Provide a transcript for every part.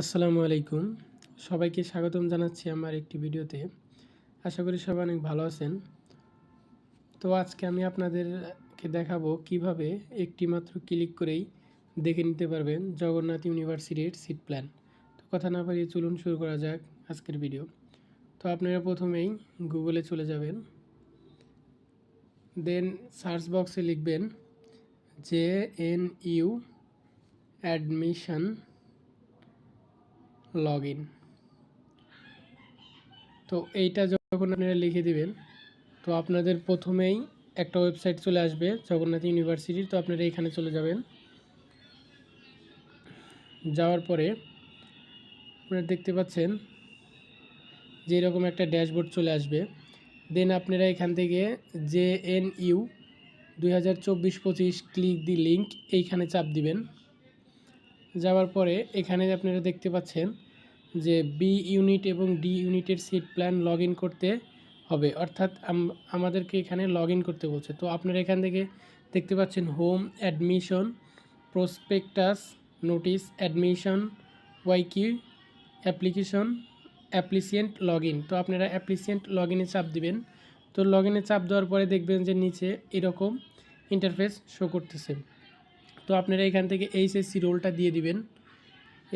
আসসালামু আলাইকুম। সবাইকে স্বাগতম জানাচ্ছি আমার একটি ভিডিওতে। আশা করি সবাই অনেক ভালো আছেন। তো আজকে আমি আপনাদেরকে দেখাবো কীভাবে একটি মাত্র ক্লিক করেই দেখে নিতে পারবেন জগন্নাথ ইউনিভার্সিটির সিট প্ল্যান। তো কথা না পারিয়ে চলুন শুরু করা যাক আজকের ভিডিও। তো আপনারা প্রথমেই গুগলে চলে যাবেন। দেন সার্চ বক্সে লিখবেন J N U admission log in তো এইটা যখন আপনারা লিখে দিবেন, তো আপনাদের প্রথমেই একটা ওয়েবসাইট চলে আসবে, জগন্নাথ ইউনিভার্সিটির তো আপনারা এখানে চলে যাবেন। যাওয়ার পরে আপনারা দেখতে পাচ্ছেন যে এরকম একটা ড্যাশবোর্ড চলে আসবে। দেন আপনারা এখান থেকে জে এন ইউ দুই হাজার চব্বিশ পঁচিশ ক্লিক দি লিঙ্ক এইখানে চাপ দিবেন। যাওয়ার পরে এখানে আপনারা দেখতে পাচ্ছেন যে বি ইউনিট এবং ডি ইউনিটের সিট প্ল্যান লগ করতে হবে। অর্থাৎ আমাদেরকে এখানে লগ করতে বলছে। তো আপনারা এখান থেকে দেখতে পাচ্ছেন home admission prospectus notice admission ওয়াইকিউ application applicant log তো আপনারা অ্যাপ্লিসিয়েন্ট লগ চাপ দিবেন। তো লগ চাপ দেওয়ার পরে দেখবেন যে নিচে এরকম ইন্টারফেস শো করতেছে। তো আপনারা এখান থেকে এইচএসসি রোলটা দিয়ে দিবেন।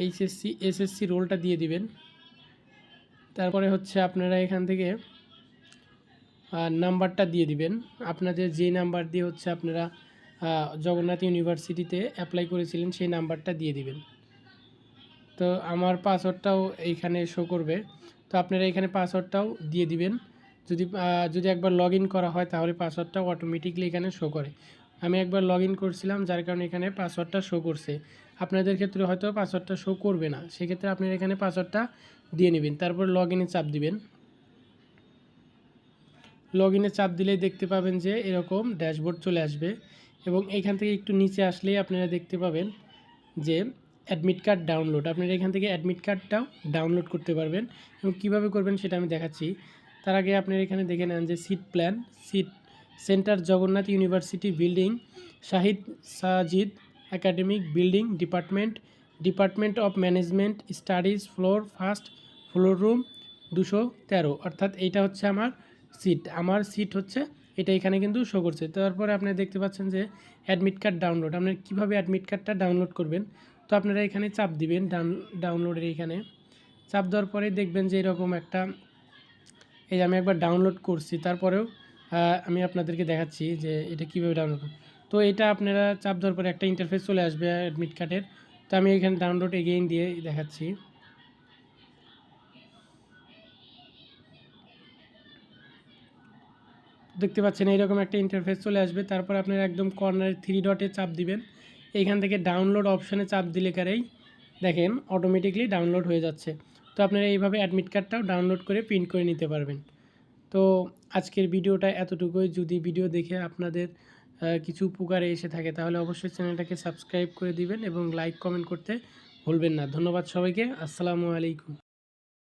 এইচএসসি, এসএসসি রোলটা দিয়ে দিবেন। তারপরে হচ্ছে আপনারা এখান থেকে নাম্বারটা দিয়ে দিবেন। আপনাদের যে নাম্বার দিয়ে হচ্ছে আপনারা জগন্নাথ ইউনিভার্সিটিতে অ্যাপ্লাই করেছিলেন, সেই নাম্বারটা দিয়ে দিবেন। তো আমার পাসওয়ার্ডটাও এইখানে শো করবে। তো আপনারা এখানে পাসওয়ার্ডটাও দিয়ে দিবেন। যদি যদি একবার লগ করা হয়, তাহলে পাসওয়ার্ডটাও অটোমেটিকলি এখানে শো করে। আমি একবার লগ ইন করছিলাম, যার কারণে এখানে পাসওয়ার্ডটা শো করছে। আপনাদের ক্ষেত্রে হয়তো পাসওয়ার্ডটা শো করবে না, সেক্ষেত্রে আপনারা এখানে পাসওয়ার্ডটা দিয়ে নেবেন, তারপর লগ ইনে চাপ দিবেন। লগ ইনে চাপ দিলেই দেখতে পাবেন যে এরকম ড্যাশবোর্ড চলে আসবে এবং এখান থেকে একটু নিচে আসলেই আপনারা দেখতে পাবেন যে অ্যাডমিট কার্ড ডাউনলোড আপনারা এখান থেকে অ্যাডমিট কার্ডটাও ডাউনলোড করতে পারবেন এবং কীভাবে করবেন সেটা আমি দেখাচ্ছি। তার আগে আপনারা এখানে দেখে নেন যে seat plan seat centre Jagannath university building, Shahid Sajid academic building department department of management studies, floor, first floor room দুশো তেরো। অর্থাৎ এইটা হচ্ছে আমার সিট। আমার সিট হচ্ছে, এটা এখানে কিন্তু শো করছে। তারপরে আপনি দেখতে পাচ্ছেন যে অ্যাডমিট কার্ড ডাউনলোড আপনার কীভাবে অ্যাডমিট কার্ডটা ডাউনলোড করবেন? তো আপনারা এখানে চাপ দিবেন ডাউন ডাউনলোডের এখানে। চাপ দেওয়ার পরে দেখবেন যে এরকম একটা, এই যে আমি একবার ডাউনলোড করছি, তারপরেও আমি আপনাদেরকে দেখাচ্ছি যে এটা কীভাবে ডাউনলোড তো এটা আপনারা চাপ দেওয়ার পরে একটা ইন্টারফেস চলে আসবে অ্যাডমিট কার্ডের তো আমি এখানে ডাউনলোড এগেইন দিয়ে দেখাচ্ছি। দেখতে পাচ্ছেন এইরকম একটা ইন্টারফেস চলে আসবে। তারপর আপনারা একদম কর্নারে থ্রি ডটে চাপ দিবেন। এইখান থেকে ডাউনলোড অপশানে চাপ দিলে কারেই দেখেন অটোমেটিকলি ডাউনলোড হয়ে যাচ্ছে। তো আপনারা এইভাবে অ্যাডমিট কার্ডটাও ডাউনলোড করে প্রিন্ট করে নিতে পারবেন। তো আজকের ভিডিওটা এতটুকুই। যদি ভিডিও দেখে আপনাদের কিছু উপকারে এসে থাকে, তাহলে অবশ্যই চ্যানেলটাকে সাবস্ক্রাইব করে দিবেন এবং লাইক, কমেন্ট করতে ভুলবেন না। ধন্যবাদ সবাইকে। আসসালামু আলাইকুম।